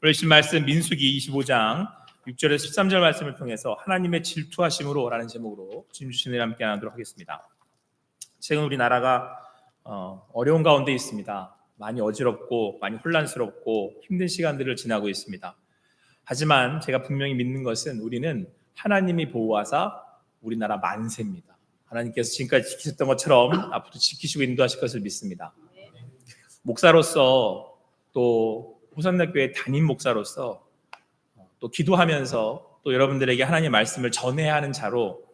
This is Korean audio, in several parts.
오늘 신 말씀 민수기 25장 6절에서 13절 말씀을 통해서 하나님의 질투하심으로라는 제목으로 주님 주신 을 함께 나누도록 하겠습니다. 최근 우리나라가 어, 어려운 가운데 있습니다. 많이 어지럽고 많이 혼란스럽고 힘든 시간들을 지나고 있습니다. 하지만 제가 분명히 믿는 것은 우리는 하나님이 보호하사 우리나라 만세입니다. 하나님께서 지금까지 지키셨던 것처럼 앞으로 지키시고 인도하실 것을 믿습니다. 목사로서 또 호산대교회 담임 목사로서 또 기도하면서 또 여러분들에게 하나님의 말씀을 전해야 하는 자로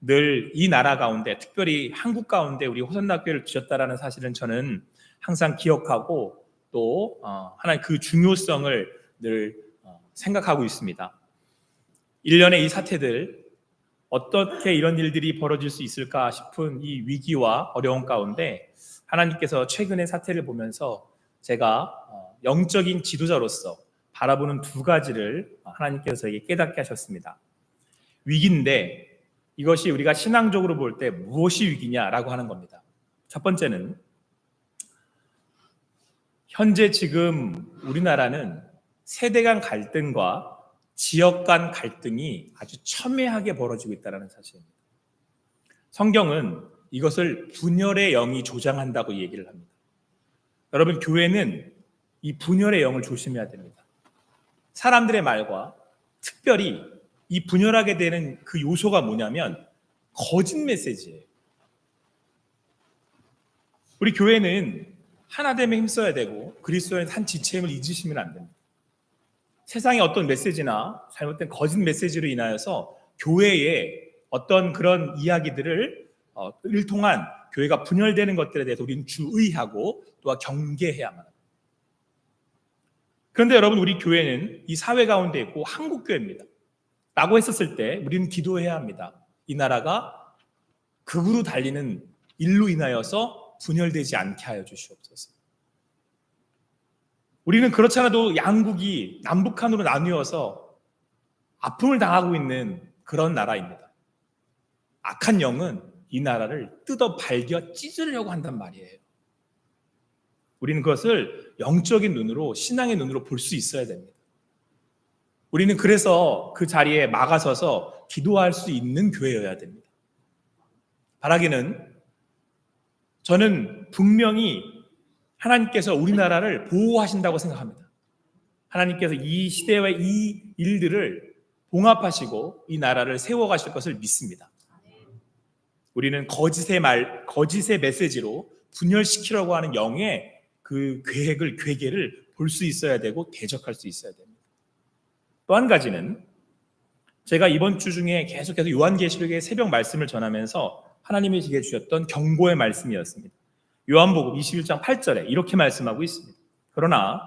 늘 이 나라 가운데 특별히 한국 가운데 우리 호산대교회를 두셨다라는 사실은 저는 항상 기억하고 또 어, 하나님 그 중요성을 늘 어, 생각하고 있습니다. 1년의 이 사태들 어떻게 이런 일들이 벌어질 수 있을까 싶은 이 위기와 어려움 가운데 하나님께서 최근의 사태를 보면서 제가 어, 영적인 지도자로서 바라보는 두 가지를 하나님께서 저에게 깨닫게 하셨습니다. 위기인데 이것이 우리가 신앙적으로 볼 때 무엇이 위기냐라고 하는 겁니다. 첫 번째는 현재 지금 우리나라는 세대 간 갈등과 지역 간 갈등이 아주 첨예하게 벌어지고 있다는 사실입니다. 성경은 이것을 분열의 영이 조장한다고 얘기를 합니다. 여러분, 교회는 이 분열의 영을 조심해야 됩니다. 사람들의 말과 특별히 이 분열하게 되는 그 요소가 뭐냐면 거짓 메시지예요. 우리 교회는 하나됨에 힘써야 되고 그리스도의 한 지체임을 잊으시면 안 됩니다. 세상의 어떤 메시지나 잘못된 거짓 메시지로 인하여서 교회의 어떤 그런 이야기들을 어, 을 통한 교회가 분열되는 것들에 대해서 우리는 주의하고 또한 경계해야만 합니다. 그런데 여러분 우리 교회는 이 사회 가운데 있고 한국 교회입니다. 라고 했었을 때 우리는 기도해야 합니다. 이 나라가 극으로 달리는 일로 인하여서 분열되지 않게 하여 주시옵소서. 우리는 그렇잖아도 양국이 남북한으로 나뉘어서 아픔을 당하고 있는 그런 나라입니다. 악한 영은 이 나라를 뜯어 발겨 찢으려고 한단 말이에요. 우리는 그것을 영적인 눈으로 신앙의 눈으로 볼 수 있어야 됩니다. 우리는 그래서 그 자리에 막아서서 기도할 수 있는 교회여야 됩니다. 바라기는 저는 분명히 하나님께서 우리나라를 보호하신다고 생각합니다. 하나님께서 이 시대와 이 일들을 봉합하시고 이 나라를 세워가실 것을 믿습니다. 우리는 거짓의 말, 거짓의 메시지로 분열시키려고 하는 영의 그 계획을, 괴계를 볼 수 있어야 되고 대적할 수 있어야 됩니다. 또 한 가지는 제가 이번 주 중에 계속해서 요한계시록의 새벽 말씀을 전하면서 하나님이 제게 주셨던 경고의 말씀이었습니다. 요한복음 21장 8절에 이렇게 말씀하고 있습니다. 그러나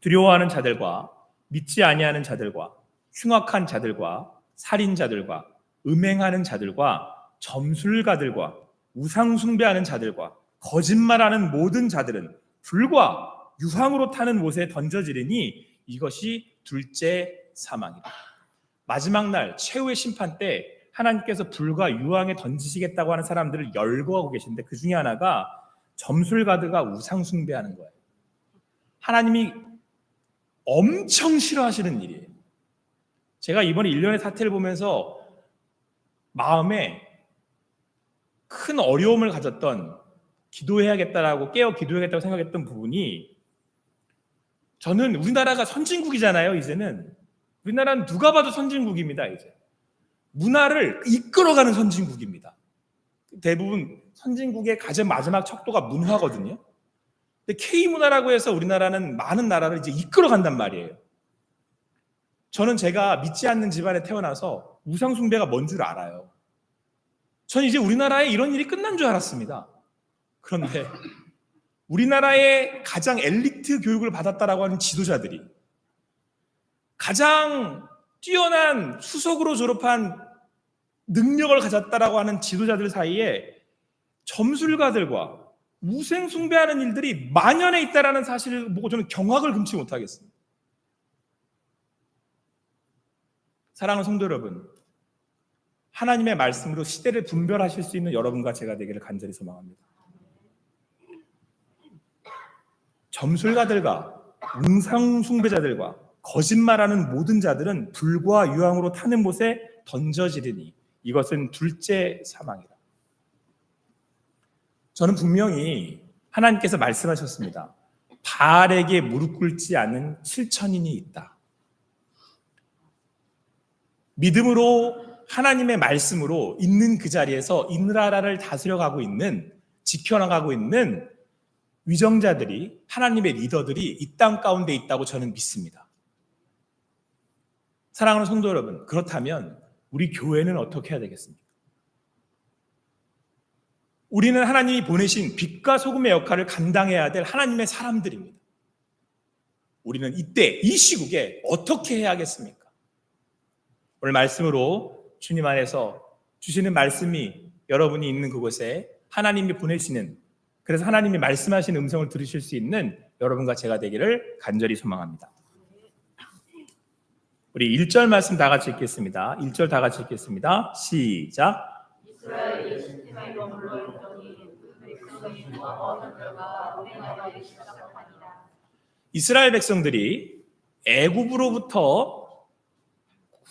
두려워하는 자들과 믿지 아니하는 자들과 흉악한 자들과 살인자들과 음행하는 자들과 점술가들과 우상 숭배하는 자들과 거짓말하는 모든 자들은 불과 유황으로 타는 못에 던져지리니 이것이 둘째 사망이다. 마지막 날 최후의 심판 때 하나님께서 불과 유황에 던지시겠다고 하는 사람들을 열거하고 계신데 그 중에 하나가 점술가드가 우상 숭배하는 거예요. 하나님이 엄청 싫어하시는 일이에요. 제가 이번에 1년의 사태를 보면서 마음에 큰 어려움을 가졌던 기도해야겠다라고 깨어 기도해야겠다고 생각했던 부분이 저는 우리나라가 선진국이잖아요, 이제는. 우리나라는 누가 봐도 선진국입니다, 이제. 문화를 이끌어가는 선진국입니다. 대부분 선진국의 가장 마지막 척도가 문화거든요. 근데 K 문화라고 해서 우리나라는 많은 나라를 이제 이끌어간단 말이에요. 저는 제가 믿지 않는 집안에 태어나서 우상 숭배가 뭔 줄 알아요. 전 이제 우리나라에 이런 일이 끝난 줄 알았습니다. 그런데 우리나라의 가장 엘리트 교육을 받았다라고 하는 지도자들이 가장 뛰어난 수석으로 졸업한 능력을 가졌다라고 하는 지도자들 사이에 점술가들과 우생 숭배하는 일들이 만연해 있다라는 사실을 보고 저는 경악을 금치 못하겠습니다. 사랑하는 성도 여러분, 하나님의 말씀으로 시대를 분별하실 수 있는 여러분과 제가 되기를 간절히 소망합니다. 점술가들과 웅상 숭배자들과 거짓말하는 모든 자들은 불과 유황으로 타는 못에 던져지리니 이것은 둘째 사망이다. 저는 분명히 하나님께서 말씀하셨습니다. 바알에게 무릎 꿇지 않는 7천인이 있다. 믿음으로 하나님의 말씀으로 있는 그 자리에서 이 나라를 다스려가고 있는 지켜나가고 있는 위정자들이 하나님의 리더들이 이 땅 가운데 있다고 저는 믿습니다. 사랑하는 성도 여러분, 그렇다면 우리 교회는 어떻게 해야 되겠습니까? 우리는 하나님이 보내신 빛과 소금의 역할을 감당해야 될 하나님의 사람들입니다. 우리는 이때 이 시국에 어떻게 해야 겠습니까? 오늘 말씀으로 주님 안에서 주시는 말씀이 여러분이 있는 그곳에 하나님이 보내시는 그래서 하나님이 말씀하신 음성을 들으실 수 있는 여러분과 제가 되기를 간절히 소망합니다. 우리 1절 말씀 다 같이 읽겠습니다. 1절 다 같이 읽겠습니다. 시작. 이스라엘 백성들이 애굽으로부터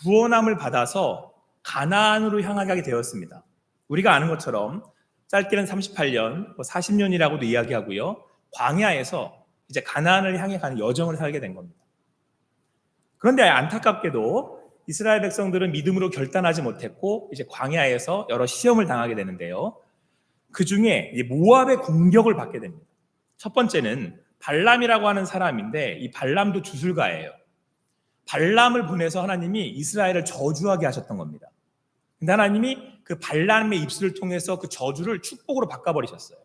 구원함을 받아서 가나안으로 향하게 되었습니다. 우리가 아는 것처럼 짧게는 38년, 40년이라고도 이야기하고요. 광야에서 이제 가나안을 향해 가는 여정을 살게 된 겁니다. 그런데 안타깝게도 이스라엘 백성들은 믿음으로 결단하지 못했고 이제 광야에서 여러 시험을 당하게 되는데요. 그 중에 모압의 공격을 받게 됩니다. 첫 번째는 발람이라고 하는 사람인데 이 발람도 주술가예요. 발람을 보내서 하나님이 이스라엘을 저주하게 하셨던 겁니다. 근데 하나님이 그 발람의 입술을 통해서 그 저주를 축복으로 바꿔버리셨어요.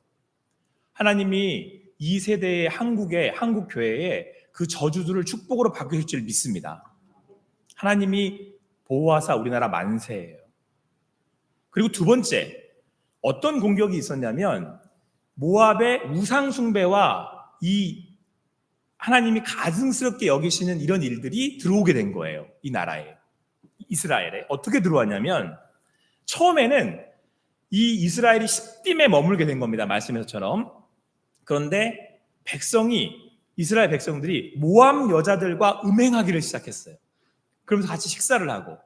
하나님이 이 세대의 한국의 한국 교회에 그 저주들을 축복으로 바꾸실 줄 믿습니다. 하나님이 보호하사 우리나라 만세예요. 그리고 두 번째 어떤 공격이 있었냐면 모압의 우상 숭배와 이 하나님이 가증스럽게 여기시는 이런 일들이 들어오게 된 거예요. 이 나라에. 이스라엘에. 어떻게 들어왔냐면 처음에는 이 이스라엘이 십딤에 머물게 된 겁니다. 말씀에서처럼. 그런데 백성이 이스라엘 백성들이 모함 여자들과 음행하기를 시작했어요. 그러면서 같이 식사를 하고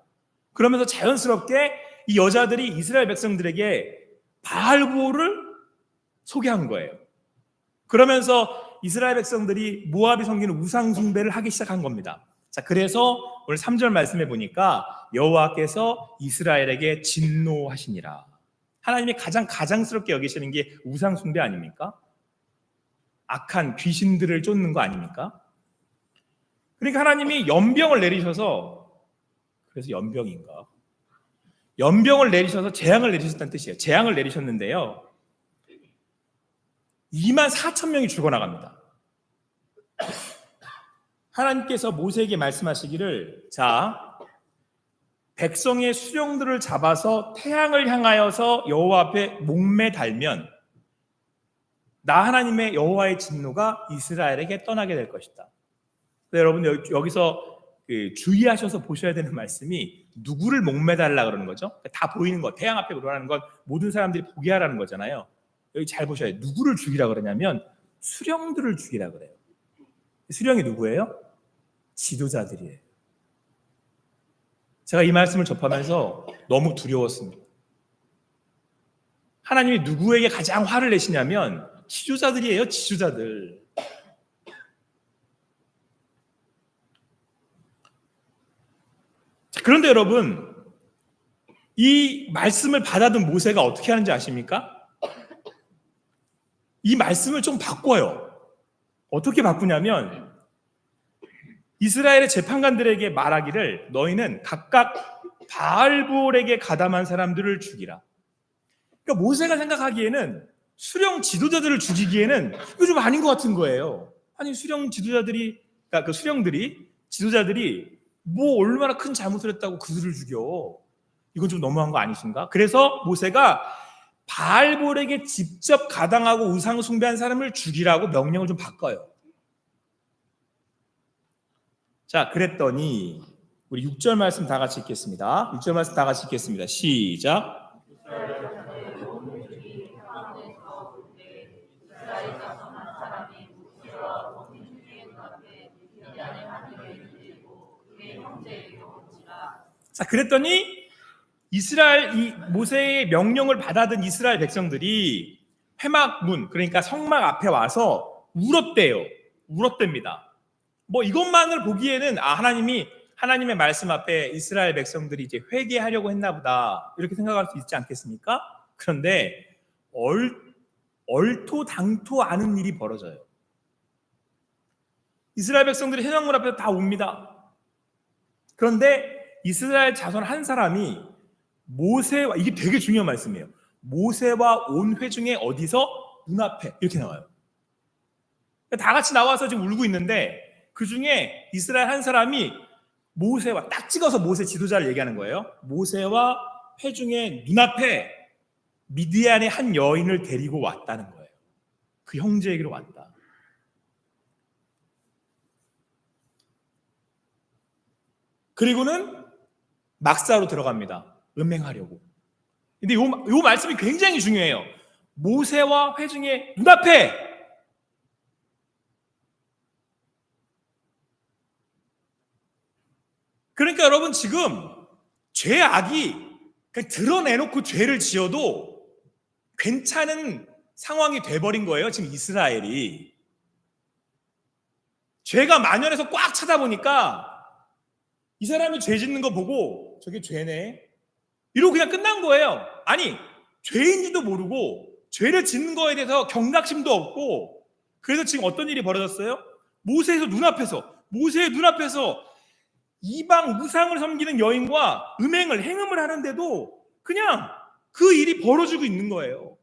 그러면서 자연스럽게 이 여자들이 이스라엘 백성들에게 바알고를 소개한 거예요. 그러면서 이스라엘 백성들이 모압이 섬기는 우상 숭배를 하기 시작한 겁니다. 자, 그래서 오늘 3절 말씀해 보니까 여호와께서 이스라엘에게 진노하시니라. 하나님이 가장 가장스럽게 여기시는 게 우상 숭배 아닙니까? 악한 귀신들을 쫓는 거 아닙니까? 그러니까 하나님이 연병을 내리셔서 그래서 연병인가? 연병을 내리셔서 재앙을 내리셨다는 뜻이에요. 재앙을 내리셨는데요. 2만 4천 명이 죽어나갑니다. 하나님께서 모세에게 말씀하시기를 자 백성의 수령들을 잡아서 태양을 향하여서 여호와 앞에 목매 달면 나 하나님의 여호와의 진노가 이스라엘에게 떠나게 될 것이다. 여러분 여기서 그 주의하셔서 보셔야 되는 말씀이 누구를 목매달라 그러는 거죠? 다 보이는 거, 태양 앞에 그러라는 건 모든 사람들이 보게 하라는 거잖아요. 여기 잘 보셔야 돼요. 누구를 죽이라 그러냐면 수령들을 죽이라 그래요. 수령이 누구예요? 지도자들이에요. 제가 이 말씀을 접하면서 너무 두려웠습니다. 하나님이 누구에게 가장 화를 내시냐면 지도자들이에요, 지도자들. 그런데 여러분, 이 말씀을 받아든 모세가 어떻게 하는지 아십니까? 이 말씀을 좀 바꿔요. 어떻게 바꾸냐면 이스라엘의 재판관들에게 말하기를 너희는 각각 바알볼에게 가담한 사람들을 죽이라. 그러니까 모세가 생각하기에는 수령 지도자들을 죽이기에는 이거 좀 아닌 것 같은 거예요. 아니 수령 지도자들이 그러니까 그 수령들이 지도자들이 뭐 얼마나 큰 잘못을 했다고 그들을 죽여. 이건 좀 너무한 거 아니신가? 그래서 모세가 바알볼에게 직접 가당하고 우상 숭배한 사람을 죽이라고 명령을 좀 바꿔요. 자, 그랬더니 우리 6절 말씀 다 같이 읽겠습니다. 6절 말씀 다 같이 읽겠습니다. 시작. 자, 그랬더니 이스라엘 이 모세의 명령을 받아든 이스라엘 백성들이 회막문 그러니까 성막 앞에 와서 울었대요. 울었답니다. 뭐 이것만을 보기에는 아 하나님이 하나님의 말씀 앞에 이스라엘 백성들이 이제 회개하려고 했나 보다 이렇게 생각할 수 있지 않겠습니까? 그런데 얼 얼토당토 않은 일이 벌어져요. 이스라엘 백성들이 회막문 앞에 다 옵니다. 그런데 이스라엘 자손 한 사람이 모세와 이게 되게 중요한 말씀이에요. 모세와 온 회중의 어디서 눈앞에 이렇게 나와요. 다 같이 나와서 지금 울고 있는데 그 중에 이스라엘 한 사람이 모세와 딱 찍어서 모세 지도자를 얘기하는 거예요. 모세와 회중의 눈앞에 미디안의 한 여인을 데리고 왔다는 거예요. 그 형제에게로 왔다. 그리고는 막사로 들어갑니다. 음행하려고. 근데 요, 요 말씀이 굉장히 중요해요. 모세와 회중의 눈앞에 그러니까 여러분 지금 죄악이 드러내놓고 죄를 지어도 괜찮은 상황이 돼버린 거예요. 지금 이스라엘이. 죄가 만연해서 꽉 차다 보니까 이 사람이 죄 짓는 거 보고 저게 죄네. 이러고 그냥 끝난 거예요. 아니, 죄인지도 모르고 죄를 짓는 거에 대해서 경각심도 없고 그래서 지금 어떤 일이 벌어졌어요? 모세에서 눈앞에서 모세의 눈앞에서 이방 우상을 섬기는 여인과 음행을 행음을 하는데도 그냥 그 일이 벌어지고 있는 거예요.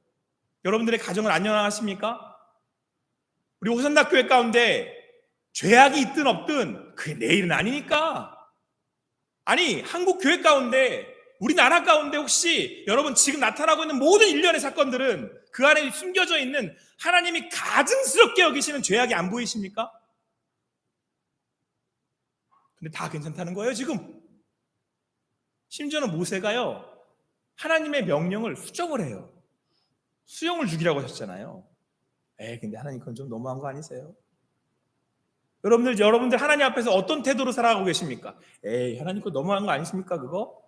여러분들의 가정은 안녕하십니까? 우리 호산다 교회 가운데 죄악이 있든 없든 그게 내 일은 아니니까. 아니 한국 교회 가운데 우리나라 가운데 혹시 여러분 지금 나타나고 있는 모든 일련의 사건들은 그 안에 숨겨져 있는 하나님이 가증스럽게 여기시는 죄악이 안 보이십니까? 근데 다 괜찮다는 거예요 지금. 심지어는 모세가요 하나님의 명령을 수정을 해요. 수용을 죽이라고 하셨잖아요. 에 근데 하나님 그건 좀 너무한 거 아니세요? 여러분들 여러분들 하나님 앞에서 어떤 태도로 살아가고 계십니까? 에이 하나님 그거 너무한 거 아니십니까 그거?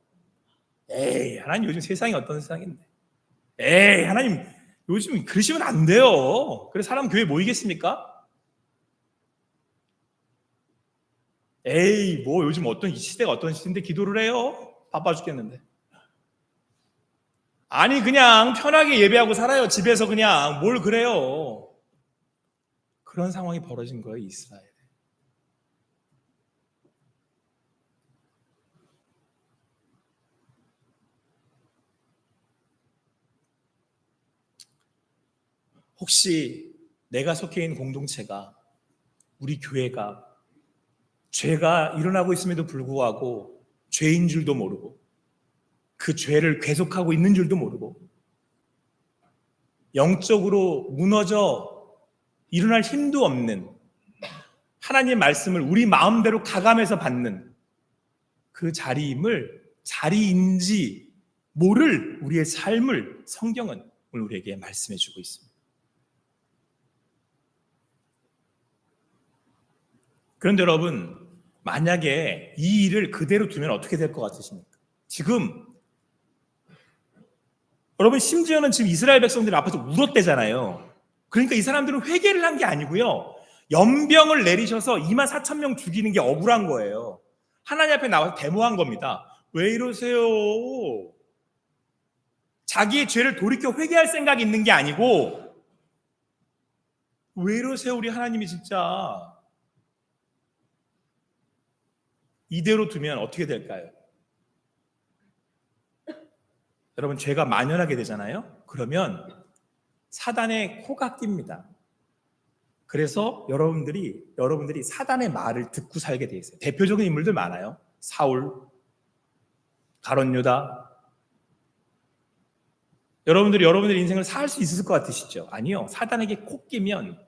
에이 하나님 요즘 세상이 어떤 세상인데? 에이 하나님 요즘 그러시면 안 돼요. 그래서 사람 교회 모이겠습니까? 에이 뭐 요즘 어떤 이 시대가 어떤 시대인데 기도를 해요? 바빠 죽겠는데. 아니 그냥 편하게 예배하고 살아요. 집에서 그냥 뭘 그래요. 그런 상황이 벌어진 거예요, 이스라엘. 혹시 내가 속해 있는 공동체가 우리 교회가 죄가 일어나고 있음에도 불구하고 죄인 줄도 모르고 그 죄를 계속하고 있는 줄도 모르고 영적으로 무너져 일어날 힘도 없는 하나님의 말씀을 우리 마음대로 가감해서 받는 그 자리임을 자리인지 모를 우리의 삶을 성경은 오늘 우리에게 말씀해 주고 있습니다. 그런데 여러분, 만약에 이 일을 그대로 두면 어떻게 될 것 같으십니까? 지금 여러분 심지어는 지금 이스라엘 백성들 앞에서 울었대잖아요. 그러니까 이 사람들은 회개를 한 게 아니고요. 연병을 내리셔서 2만 4천 명 죽이는 게 억울한 거예요. 하나님 앞에 나와서 데모한 겁니다. 왜 이러세요? 자기의 죄를 돌이켜 회개할 생각이 있는 게 아니고 왜 이러세요? 우리 하나님이 진짜 이대로 두면 어떻게 될까요? 여러분 죄가 만연하게 되잖아요. 그러면 사단의 코가 낍니다. 그래서 여러분들이 여러분들이 사단의 말을 듣고 살게 돼 있어요. 대표적인 인물들 많아요. 사울, 가론 유다. 여러분들이 여러분들 인생을 살 수 있을 것 같으시죠? 아니요. 사단에게 코 끼면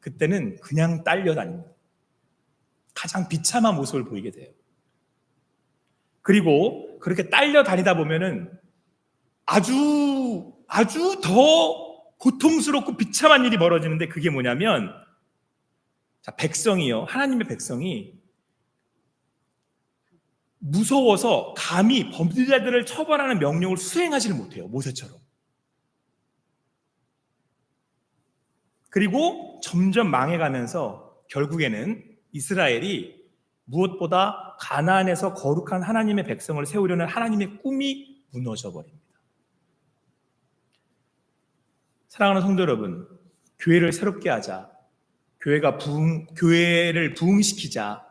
그때는 그냥 딸려 다닙니다. 가장 비참한 모습을 보이게 돼요. 그리고 그렇게 딸려 다니다 보면은 아주 아주 더 고통스럽고 비참한 일이 벌어지는데 그게 뭐냐면 자 백성이요 하나님의 백성이 무서워서 감히 범죄자들을 처벌하는 명령을 수행하지를 못해요. 모세처럼. 그리고 점점 망해가면서 결국에는 이스라엘이 무엇보다 가나안에서 거룩한 하나님의 백성을 세우려는 하나님의 꿈이 무너져 버립니다. 사랑하는 성도 여러분, 교회를 새롭게 하자. 교회가 부흥, 교회를 부흥시키자.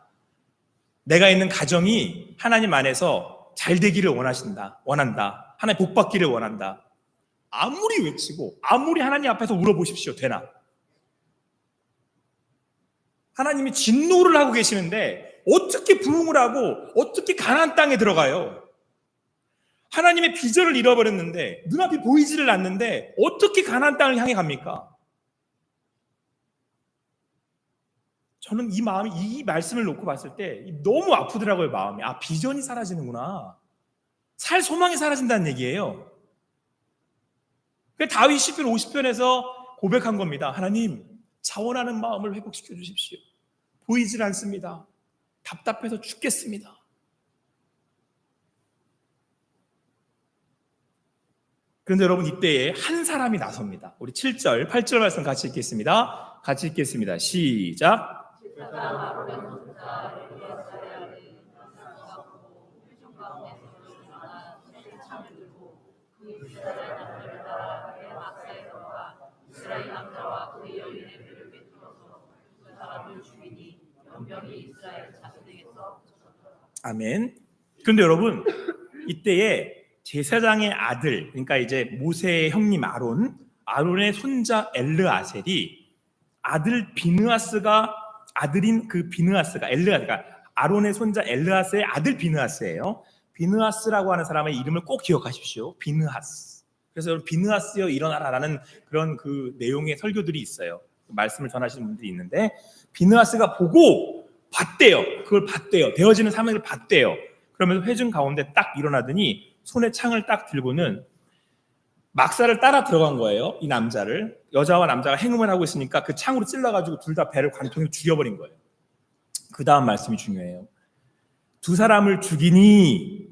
내가 있는 가정이 하나님 안에서 잘 되기를 원하신다. 원한다. 하나님 복 받기를 원한다. 아무리 외치고 아무리 하나님 앞에서 울어보십시오. 되나? 하나님이 진노를 하고 계시는데 어떻게 부흥을 하고 어떻게 가나안 땅에 들어가요? 하나님의 비전을 잃어버렸는데 눈앞이 보이지를 않는데 어떻게 가나안 땅을 향해 갑니까? 저는 이 마음이 이 말씀을 놓고 봤을 때 너무 아프더라고요 마음이 아 비전이 사라지는구나 살 소망이 사라진다는 얘기예요. 그 다윗 시편 50편에서 고백한 겁니다. 하나님 자원하는 마음을 회복시켜 주십시오. 보이질 않습니다. 답답해서 죽겠습니다. 그런데 여러분 이때에 한 사람이 나섭니다. 우리 7절, 8절 말씀 같이 읽겠습니다. 같이 읽겠습니다. 시작. 이스라엘 남자와 그의 여인의 배를 꿰뚫어서 그 사람을 죽이니 연병이 이스라엘 자손에게서 아멘. 그런데 여러분 이때에 제사장의 아들, 그러니까 이제 모세의 형님 아론, 아론의 손자 엘르아셀이 아들 비느아스가 아들인 그 비느아스가 엘르아스가 아론의 손자 엘르아스의 아들 비느아스예요. 비느아스라고 하는 사람의 이름을 꼭 기억하십시오. 비느하스. 그래서 여러분 비느하스여 일어나라라는 그런 그 내용의 설교들이 있어요. 말씀을 전하시는 분들이 있는데 비느하스가 보고 봤대요. 그걸 봤대요. 되어지는 사명을 봤대요. 그러면서 회중 가운데 딱 일어나더니 손에 창을 딱 들고는 막사를 따라 들어간 거예요. 이 남자를 여자와 남자가 행음을 하고 있으니까 그 창으로 찔러가지고 둘 다 배를 관통해 죽여버린 거예요. 그 다음 말씀이 중요해요. 두 사람을 죽이니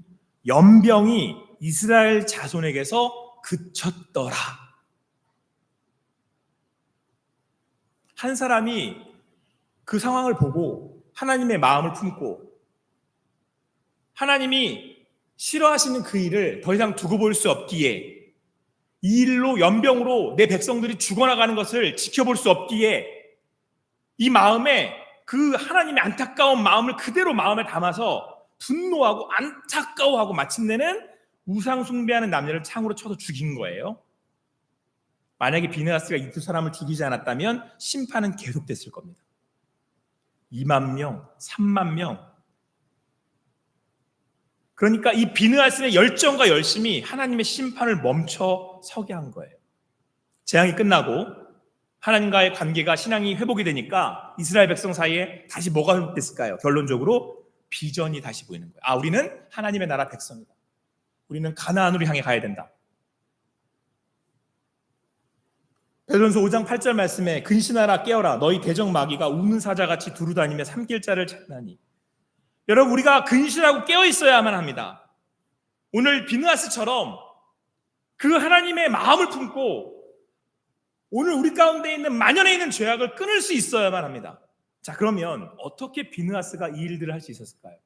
연병이 이스라엘 자손에게서 그쳤더라. 한 사람이 그 상황을 보고 하나님의 마음을 품고 하나님이 싫어하시는 그 일을 더 이상 두고 볼 수 없기에 이 일로 연병으로 내 백성들이 죽어나가는 것을 지켜볼 수 없기에 이 마음에 그 하나님의 안타까운 마음을 그대로 마음에 담아서 분노하고 안타까워하고 마침내는 우상 숭배하는 남녀를 창으로 쳐서 죽인 거예요. 만약에 비느하스가 이 두 사람을 죽이지 않았다면 심판은 계속됐을 겁니다. 2만 명, 3만 명. 그러니까 이 비느하스의 열정과 열심이 하나님의 심판을 멈춰 서게 한 거예요. 재앙이 끝나고 하나님과의 관계가 신앙이 회복이 되니까 이스라엘 백성 사이에 다시 뭐가 회복됐을까요? 결론적으로 비전이 다시 보이는 거예요. 아, 우리는 하나님의 나라 백성이다. 우리는 가나안으로 향해 가야 된다. 베드로전서 5장 8절 말씀에 근신하라 깨어라 너희 대적 마귀가 우는 사자같이 두루다니며 삼킬 자를 찾나니 여러분 우리가 근신하고 깨어 있어야만 합니다. 오늘 비느하스처럼 그 하나님의 마음을 품고 오늘 우리 가운데 있는 만연해 있는 죄악을 끊을 수 있어야만 합니다. 자 그러면 어떻게 비느하스가 이 일들을 할 수 있었을까요?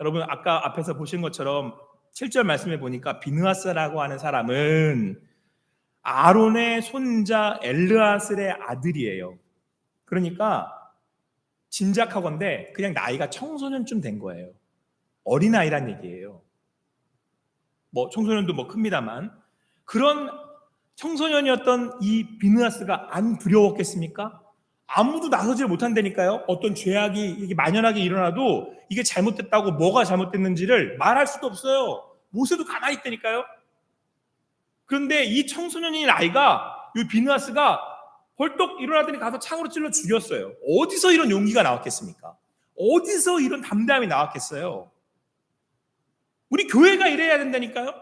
여러분 아까 앞에서 보신 것처럼 7절 말씀에 보니까 비느하스라고 하는 사람은 아론의 손자 엘르아슬의 아들이에요. 그러니까 진작하건대 그냥 나이가 청소년쯤 된 거예요. 어린아이란 얘기예요. 뭐 청소년도 뭐 큽니다만 그런 청소년이었던 이 비느하스가 안 두려웠겠습니까? 아무도 나서지 못한다니까요. 어떤 죄악이 이게 만연하게 일어나도 이게 잘못됐다고 뭐가 잘못됐는지를 말할 수도 없어요. 모세도 가만히 있다니까요. 그런데 이 청소년인 아이가 이 비느하스가 벌떡 일어나더니 가서 창으로 찔러 죽였어요. 어디서 이런 용기가 나왔겠습니까? 어디서 이런 담담이 나왔겠어요? 우리 교회가 이래야 된다니까요.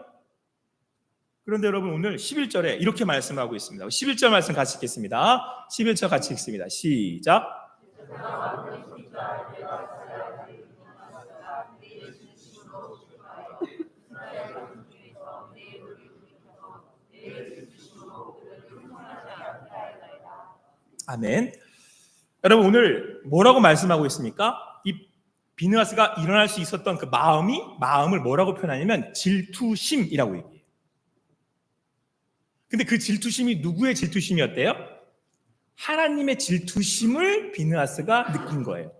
그런데 여러분 오늘 11절에 이렇게 말씀하고 있습니다. 11절 말씀 같이 읽겠습니다. 11절 같이 읽습니다. 시작. 아멘. 여러분 오늘 뭐라고 말씀하고 있습니까? 이 비느하스가 일어날 수 있었던 그 마음이 마음을 뭐라고 표현하냐면 질투심이라고 얘기해요. 근데 그 질투심이 누구의 질투심이었대요? 하나님의 질투심을 비느하스가 느낀 거예요.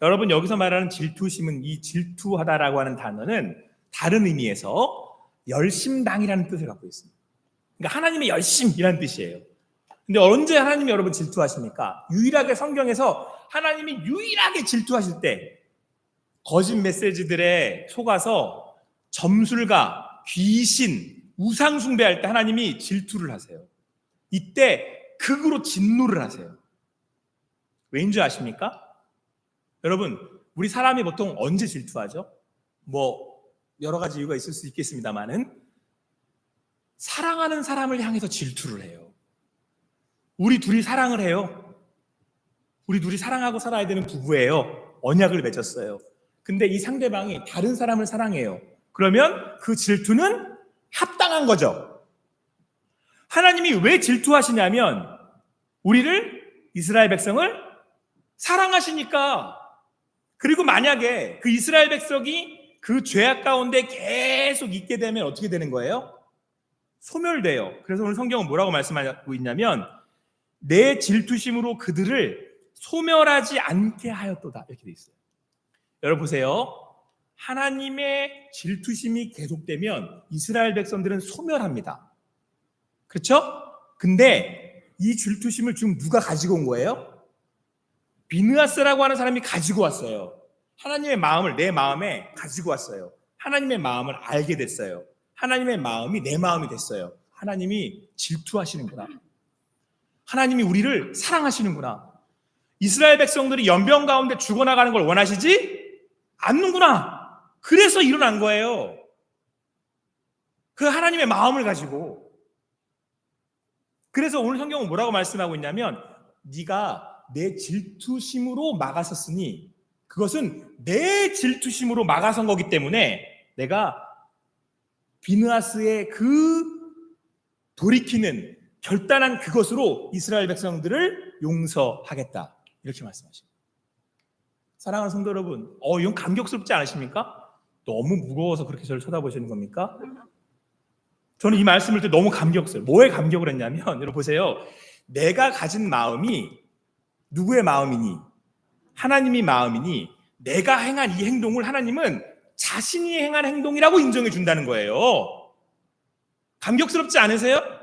여러분 여기서 말하는 질투심은 이 질투하다라고 하는 단어는 다른 의미에서 열심당이라는 뜻을 갖고 있습니다. 그러니까 하나님의 열심이라는 뜻이에요. 근데 언제 하나님이 여러분 질투하십니까? 유일하게 성경에서 하나님이 유일하게 질투하실 때 거짓 메시지들에 속아서 점술가, 귀신, 우상 숭배할 때 하나님이 질투를 하세요. 이때 극으로 진노를 하세요. 왜인 줄 아십니까? 여러분, 우리 사람이 보통 언제 질투하죠? 뭐 여러 가지 이유가 있을 수 있겠습니다만은 사랑하는 사람을 향해서 질투를 해요. 우리 둘이 사랑을 해요. 우리 둘이 사랑하고 살아야 되는 부부예요. 언약을 맺었어요. 근데 이 상대방이 다른 사람을 사랑해요. 그러면 그 질투는 합당한 거죠. 하나님이 왜 질투하시냐면 우리를 이스라엘 백성을 사랑하시니까 그리고 만약에 그 이스라엘 백성이 그 죄악 가운데 계속 있게 되면 어떻게 되는 거예요? 소멸돼요. 그래서 오늘 성경은 뭐라고 말씀하고 있냐면 내 질투심으로 그들을 소멸하지 않게 하였도다 이렇게 돼 있어요. 여러분 보세요. 하나님의 질투심이 계속되면 이스라엘 백성들은 소멸합니다. 그렇죠? 근데 이 질투심을 지금 누가 가지고 온 거예요? 비느하스라고 하는 사람이 가지고 왔어요. 하나님의 마음을 내 마음에 가지고 왔어요. 하나님의 마음을 알게 됐어요. 하나님의 마음이 내 마음이 됐어요. 하나님이 질투하시는구나. 하나님이 우리를 사랑하시는구나. 이스라엘 백성들이 연병 가운데 죽어나가는 걸 원하시지 않는구나. 그래서 일어난 거예요. 그 하나님의 마음을 가지고. 그래서 오늘 성경은 뭐라고 말씀하고 있냐면 네가 내 질투심으로 막아섰으니 그것은 내 질투심으로 막아선 거기 때문에 내가 비느하스의 그 돌이키는 결단한 그것으로 이스라엘 백성들을 용서하겠다. 이렇게 말씀하십니다. 사랑하는 성도 여러분, 어, 이건 감격스럽지 않으십니까? 너무 무거워서 그렇게 저를 쳐다보시는 겁니까? 저는 이 말씀을 때 너무 감격스러워요. 뭐에 감격을 했냐면, 여러분 보세요. 내가 가진 마음이 누구의 마음이니? 하나님이 마음이니? 내가 행한 이 행동을 하나님은 자신이 행한 행동이라고 인정해 준다는 거예요. 감격스럽지 않으세요?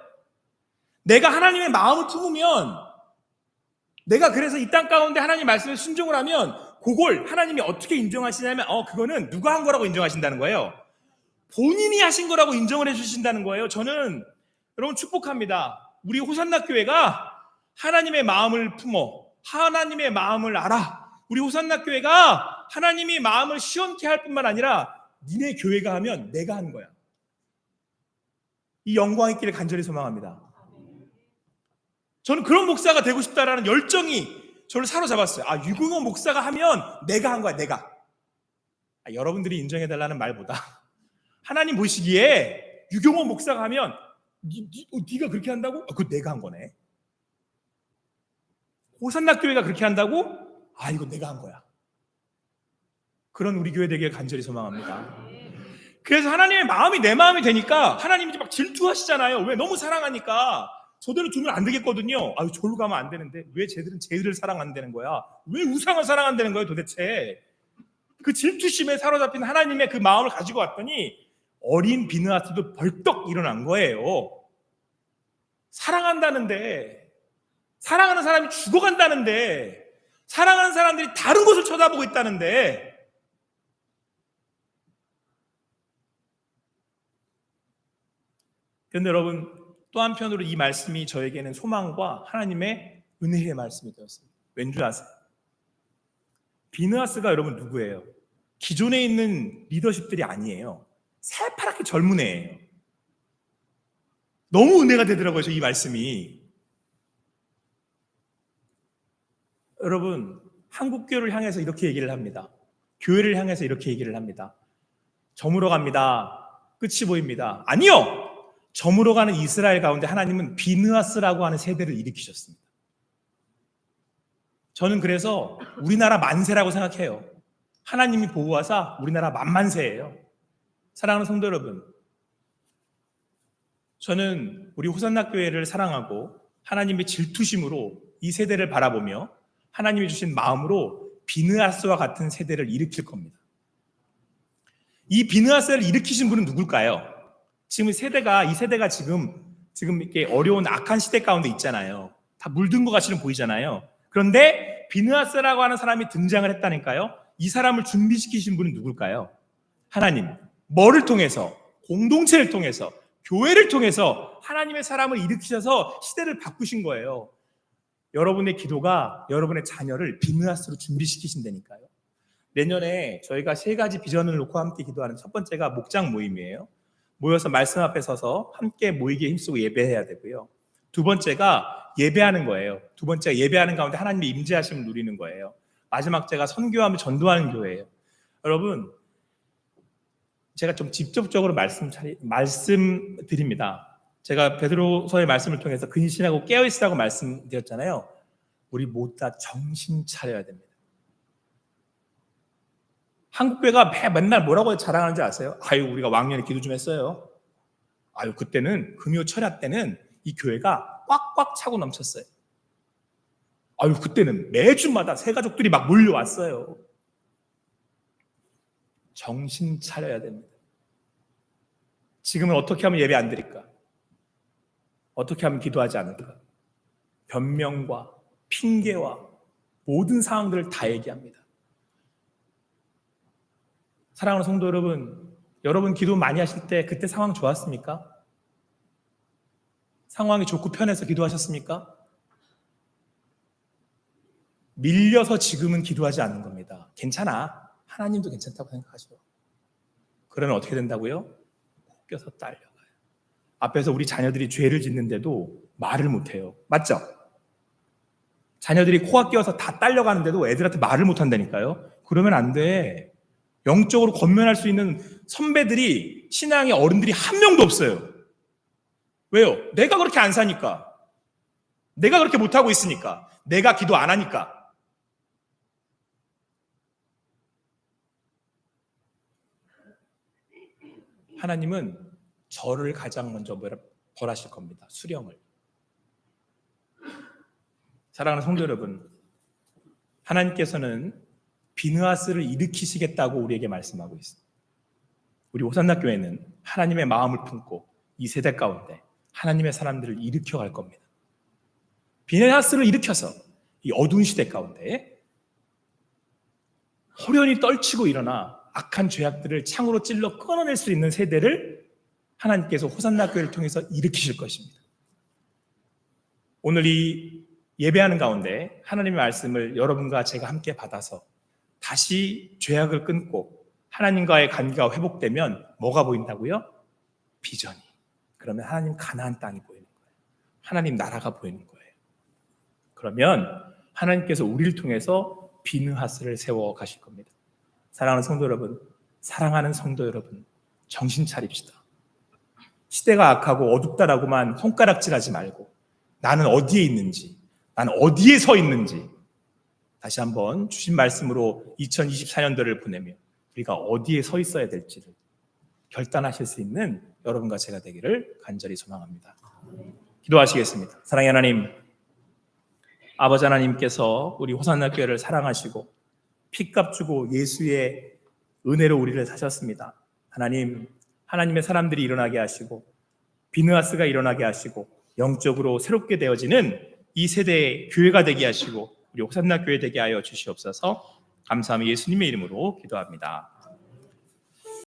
내가 하나님의 마음을 품으면 내가 그래서 이 땅 가운데 하나님 말씀에 순종을 하면 그걸 하나님이 어떻게 인정하시냐면 어 그거는 누가 한 거라고 인정하신다는 거예요. 본인이 하신 거라고 인정을 해 주신다는 거예요. 저는 여러분 축복합니다. 우리 호산나 교회가 하나님의 마음을 품어 하나님의 마음을 알아. 우리 호산나 교회가 하나님이 마음을 시원케 할 뿐만 아니라 니네 교회가 하면 내가 한 거야. 이 영광 있기를 간절히 소망합니다. 저는 그런 목사가 되고 싶다라는 열정이 저를 사로잡았어요. 아, 유경호 목사가 하면 내가 한 거야, 내가. 아, 여러분들이 인정해달라는 말보다 하나님 보시기에 유경호 목사가 하면 니, 니, 어, 네가 그렇게 한다고? 아, 그거 내가 한 거네. 호산나 교회가 그렇게 한다고? 아, 이거 내가 한 거야. 그런 우리 교회 되길 간절히 소망합니다. 그래서 하나님의 마음이 내 마음이 되니까 하나님이 막 질투하시잖아요. 왜? 너무 사랑하니까. 저대로 두면 안 되겠거든요. 아유, 저로 가면 안 되는데. 왜 쟤들은 쟤들을 사랑한다는 거야? 왜 우상을 사랑한다는 거예요, 도대체? 그 질투심에 사로잡힌 하나님의 그 마음을 가지고 왔더니 어린 비느하스도 벌떡 일어난 거예요. 사랑한다는데, 사랑하는 사람이 죽어간다는데, 사랑하는 사람들이 다른 곳을 쳐다보고 있다는데, 그런데 여러분 또 한편으로 이 말씀이 저에게는 소망과 하나님의 은혜의 말씀이 되었습니다. 왠 줄 아세요? 비느하스가 여러분 누구예요? 기존에 있는 리더십들이 아니에요. 새파랗게 젊은 애예요. 너무 은혜가 되더라고요, 저이 말씀이. 여러분, 한국교를 향해서 이렇게 얘기를 합니다. 교회를 향해서 이렇게 얘기를 합니다. 저물어 갑니다. 끝이 보입니다. 아니요. 저물어 가는 이스라엘 가운데 하나님은 비느하스라고 하는 세대를 일으키셨습니다. 저는 그래서 우리나라 만세라고 생각해요. 하나님이 보호하사 우리나라 만만세예요. 사랑하는 성도 여러분, 저는 우리 호산나 교회를 사랑하고 하나님의 질투심으로 이 세대를 바라보며 하나님이 주신 마음으로 비느하스와 같은 세대를 일으킬 겁니다. 이 비느하스를 일으키신 분은 누굴까요? 지금 이 세대가 이 세대가 지금 지금 이렇게 어려운 악한 시대 가운데 있잖아요. 다 물든 것 같이는 보이잖아요. 그런데 비느하스라고 하는 사람이 등장을 했다니까요. 이 사람을 준비시키신 분은 누굴까요? 하나님. 뭐를 통해서? 공동체를 통해서, 교회를 통해서 하나님의 사람을 일으키셔서 시대를 바꾸신 거예요. 여러분의 기도가 여러분의 자녀를 비느하스로 준비시키신다니까요. 내년에 저희가 세 가지 비전을 놓고 함께 기도하는 첫 번째가 목장 모임이에요. 모여서 말씀 앞에 서서 함께 모이기에 힘쓰고 예배해야 되고요. 두 번째가 예배하는 거예요. 두 번째가 예배하는 가운데 하나님의 임재하심을 누리는 거예요. 마지막 제가 선교하며 전도하는 교회예요. 여러분, 제가 좀 직접적으로 말씀 말씀드립니다. 제가 베드로서의 말씀을 통해서 근신하고 깨어 있으라고 말씀드렸잖아요. 우리 모두 다 정신 차려야 됩니다. 한국 교회가 매 맨날 뭐라고 자랑하는지 아세요? 아유 우리가 왕년에 기도 좀 했어요. 아유 그때는 금요 철야 때는 이 교회가 꽉꽉 차고 넘쳤어요. 아유 그때는 매주마다 새 가족들이 막 몰려왔어요. 정신 차려야 됩니다. 지금은 어떻게 하면 예배 안 드릴까? 어떻게 하면 기도하지 않을까? 변명과 핑계와 모든 상황들을 다 얘기합니다. 사랑하는 성도 여러분, 여러분 기도 많이 하실 때 그때 상황 좋았습니까? 상황이 좋고 편해서 기도하셨습니까? 밀려서 지금은 기도하지 않는 겁니다. 괜찮아. 하나님도 괜찮다고 생각하죠. 그러면 어떻게 된다고요? 껴서 딸려가요. 앞에서 우리 자녀들이 죄를 짓는데도 말을 못해요. 맞죠? 자녀들이 코가 끼어서 다 딸려가는데도 애들한테 말을 못한다니까요. 그러면 안 돼. 영적으로 건면할 수 있는 선배들이 신앙의 어른들이 한 명도 없어요. 왜요? 내가 그렇게 안 사니까. 내가 그렇게 못하고 있으니까. 내가 기도 안 하니까. 하나님은 저를 가장 먼저 벌하실 겁니다. 수령을. 사랑하는 성도 여러분, 하나님께서는 비느하스를 일으키시겠다고 우리에게 말씀하고 있습니다. 우리 호산나 교회는 하나님의 마음을 품고 이 세대 가운데 하나님의 사람들을 일으켜 갈 겁니다. 비느하스를 일으켜서 이 어두운 시대 가운데 호련히 떨치고 일어나 악한 죄악들을 창으로 찔러 끊어낼 수 있는 세대를 하나님께서 호산나 교회를 통해서 일으키실 것입니다. 오늘 이 예배하는 가운데 하나님의 말씀을 여러분과 제가 함께 받아서 다시 죄악을 끊고 하나님과의 관계가 회복되면 뭐가 보인다고요? 비전이. 그러면 하나님 가나안 땅이 보이는 거예요. 하나님 나라가 보이는 거예요. 그러면 하나님께서 우리를 통해서 비느하스를 세워 가실 겁니다. 사랑하는 성도 여러분, 사랑하는 성도 여러분, 정신 차립시다. 시대가 악하고 어둡다라고만 손가락질하지 말고 나는 어디에 있는지, 나는 어디에 서 있는지 다시 한번 주신 말씀으로 2024년도를 보내며 우리가 어디에 서 있어야 될지를 결단하실 수 있는 여러분과 제가 되기를 간절히 소망합니다. 기도하시겠습니다. 사랑의 하나님, 아버지 하나님께서 우리 호산나 교회를 사랑하시고 피값 주고 예수의 은혜로 우리를 사셨습니다. 하나님, 하나님의 사람들이 일어나게 하시고 비느하스가 일어나게 하시고 영적으로 새롭게 되어지는 이 세대의 교회가 되게 하시고 우리 호산나 교회 되게 하여 주시옵소서. 감사하며 예수님의 이름으로 기도합니다.